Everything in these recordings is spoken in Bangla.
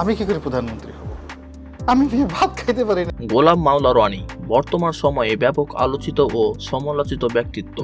আমি কি করে প্রধানমন্ত্রী হব? আমি ভাত খাইতে পারি না? গোলাম মাওলা রানী, বর্তমান সময়ে ব্যাপক আলোচিত ও সমালোচিত ব্যক্তিত্ব।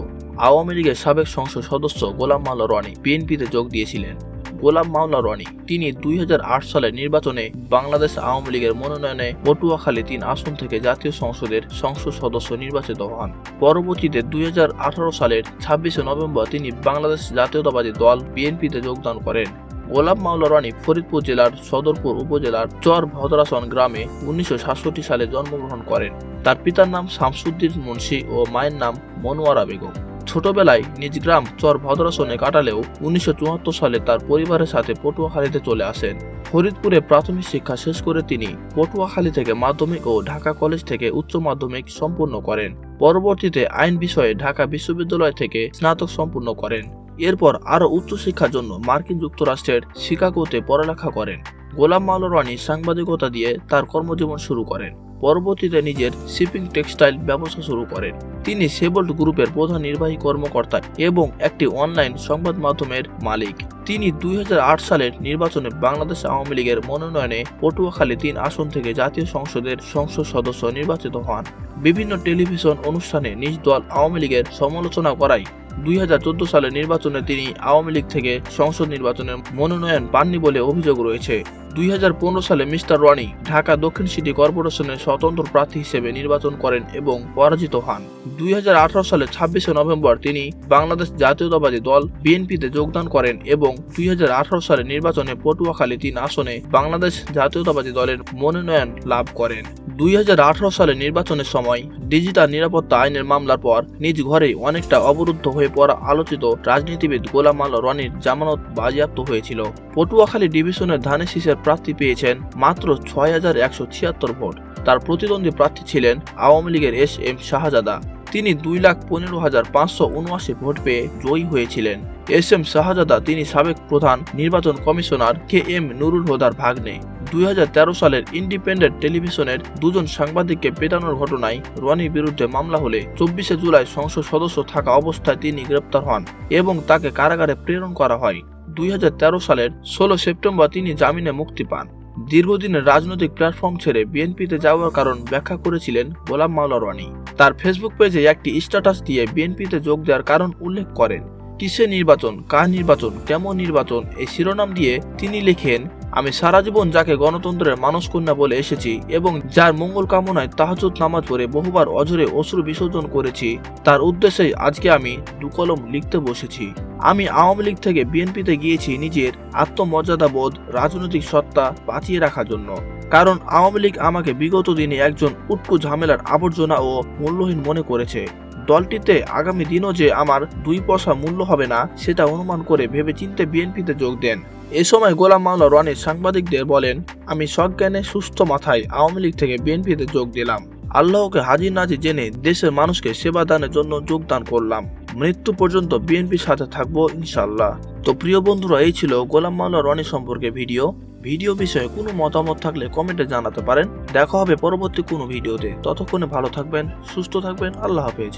আওয়ামী লীগের সাবেক সংসদ সদস্য গোলাম মাওলা রানী বিএনপিতে যোগ দিয়েছিলেন। গোলাম মাওলা রানী, তিনি দুই হাজার আট সালের নির্বাচনে বাংলাদেশ আওয়ামী লীগের মনোনয়নে পটুয়াখালী তিন আসন থেকে জাতীয় সংসদের সংসদ সদস্য নির্বাচিত হন। পরবর্তীতে দুই হাজার আঠারো সালের ছাব্বিশে নভেম্বর তিনি বাংলাদেশ জাতীয়তাবাদী দল বিএনপিতে যোগদান করেন। গোলাম মাওলা রানী ফরিদপুর জেলার সদরপুর উপজেলার চর ভদ্রাসন গ্রামে উনিশশো সাতষট্টি সালে জন্মগ্রহণ করেন। তার পিতার নাম শামসুদ্দিন মুন্সি ও মায়ের নাম মনোয়ারা বেগম। ছোটবেলায় নিজ গ্রাম চর ভদ্রাসনে কাটালেও উনিশশো চুয়াত্তর সালে তার পরিবারের সাথে পটুয়াখালীতে চলে আসেন। ফরিদপুরে প্রাথমিক শিক্ষা শেষ করে তিনি পটুয়াখালী থেকে মাধ্যমিক ও ঢাকা কলেজ থেকে উচ্চ মাধ্যমিক সম্পূর্ণ করেন। পরবর্তীতে আইন বিষয়ে ঢাকা বিশ্ববিদ্যালয় থেকে স্নাতক সম্পূর্ণ করেন। এরপর আরও উচ্চশিক্ষার জন্য মার্কিন যুক্তরাষ্ট্রের শিকাগোতে পড়ালেখা করেন। গোলাম মাওলা রানী সাংবাদিকতা দিয়ে তার কর্মজীবন শুরু করেন। পরবর্তীতে নিজের শিপিং টেক্সটাইল ব্যবসা শুরু করেন। তিনি সেবল্ট গ্রুপের প্রধান নির্বাহী কর্মকর্তা এবং একটি অনলাইন সংবাদ মাধ্যমের মালিক। তিনি দুই হাজার আট সালের নির্বাচনে বাংলাদেশ আওয়ামী লীগের মনোনয়নে পটুয়াখালী তিন আসন থেকে জাতীয় সংসদের সংসদ সদস্য নির্বাচিত হন। বিভিন্ন টেলিভিশন অনুষ্ঠানে নিজ দল আওয়ামী লীগের সমালোচনা করায় দুই সালের নির্বাচনে তিনি আওয়ামী লীগ থেকে সংসদ নির্বাচনে মনোনয়ন পাননি বলে অভিযোগ রয়েছে। দুই হাজার পনেরো সালে মিস্টার রনি ঢাকা দক্ষিণ সিটি কর্পোরেশনের স্বতন্ত্র প্রার্থী হিসেবে নির্বাচন করেন এবং পরাজিত হন। দুই সালে ছাব্বিশে নভেম্বর তিনি বাংলাদেশ জাতীয়তাবাদী দল বিএনপিতে যোগদান করেন এবং দুই সালে নির্বাচনে পটুয়াখালী তিন আসনে বাংলাদেশ জাতীয়তাবাদী দলের মনোনয়ন লাভ করেন। দুই সালে নির্বাচনের সময় ডিজিটাল নিরাপত্তা আইনের মামলার পর নিজ ঘরে অনেকটা অবরুদ্ধ হয়ে পড়া আলোচিত রাজনীতিবিদ গোলাম আল রনির জামানত বাজেয়াপ্ত হয়েছিল। পটুয়াখালী ডিভিশনের ধানের শীষের প্রার্থী পেয়েছেন মাত্র ছয় হাজার একশো ছিয়াত্তর ভোট। তার প্রতিদ্বন্দ্বী প্রার্থী ছিলেন আওয়ামী লীগের এস এম শাহজাদা। তিনি দুই লাখ পনেরো হাজার পাঁচশো উনআশি ভোট পেয়ে জয়ী হয়েছিলেন। এস এম শাহজাদা তিনি সাবেক প্রধান নির্বাচন কমিশনার, কে এম নুরুল হোদার ভাগ্নে। দুই হাজার তেরো সালের ইন্ডিপেন্ডেন্ট টেলিভিশনের দুজন সাংবাদিককে পেটানোর ঘটনায় রনির বিরুদ্ধে মামলা হলে চব্বিশে জুলাই সংসদ সদস্য থাকা অবস্থায় তিনি গ্রেপ্তার হন এবং তাকে কারাগারে প্রেরণ করা হয়। দুই হাজার তেরো সালের ষোলো সেপ্টেম্বর তিনি জামিনে মুক্তি পান। দীর্ঘদিনের রাজনৈতিক প্ল্যাটফর্ম ছেড়ে বিএনপিতে যাওয়ার কারণ ব্যাখ্যা করেছিলেন গোলাম মাওলা তার ফেসবুক পেজে একটি স্ট্যাটাস দিয়ে বিএনপিতে যোগ দেওয়ার কারণ উল্লেখ করেন। কিসে নির্বাচন, কার নির্বাচন, কেমন নির্বাচন, এই শিরোনাম দিয়ে তিনি লেখেন, আমি সারা জীবন যাকে গণতন্ত্রের মানুষ কন্যা বলে এসেছি এবং যার মঙ্গল কামনায় তাহাজুদ নামাজ পড়ে বহুবার অজরে অশ্রু বিসর্জন করেছি, তার উদ্দেশ্যেই আজকে আমি দুকলম লিখতে বসেছি। আমি আওয়ামী লীগ থেকে বিএনপিতে গিয়েছি নিজের আত্মমর্যাদা বোধ রাজনৈতিক সত্তা বাঁচিয়ে রাখার জন্য। কারণ আওয়ামী লীগ আমাকে বিগত দিনে একজন উটকু ঝামেলার আবর্জনা ও মূল্যহীন মনে করেছে। দলটিতে আগামী দিনও যে আমার দুই পয়সা মূল্য হবে না, সেটা অনুমান করে ভেবে চিনতে বিএনপিতে যোগ দেন। এ সময় গোলাম মাওলা রনি সাংবাদিকদের বলেন, আমি সজ্ঞানে সুস্থ মাথায় আওয়ামী লীগ থেকে বিএনপিতে যোগ দিলাম। আল্লাহকে হাজির নাজি জেনে দেশের মানুষকে সেবা দানের জন্য যোগদান করলাম। মৃত্যু পর্যন্ত বিএনপির সাথে থাকব ইনশাল্লাহ তো প্রিয় বন্ধুরা, এই ছিল গোলাম মাওলা রনি সম্পর্কে ভিডিও। ভিডিও বিষয়ে কোনো মতামত থাকলে কমেন্টে জানাতে পারেন। দেখা হবে পরবর্তী কোনো ভিডিওতে। ততক্ষণে ভালো থাকবেন, সুস্থ থাকবেন। আল্লাহ হাফেজ।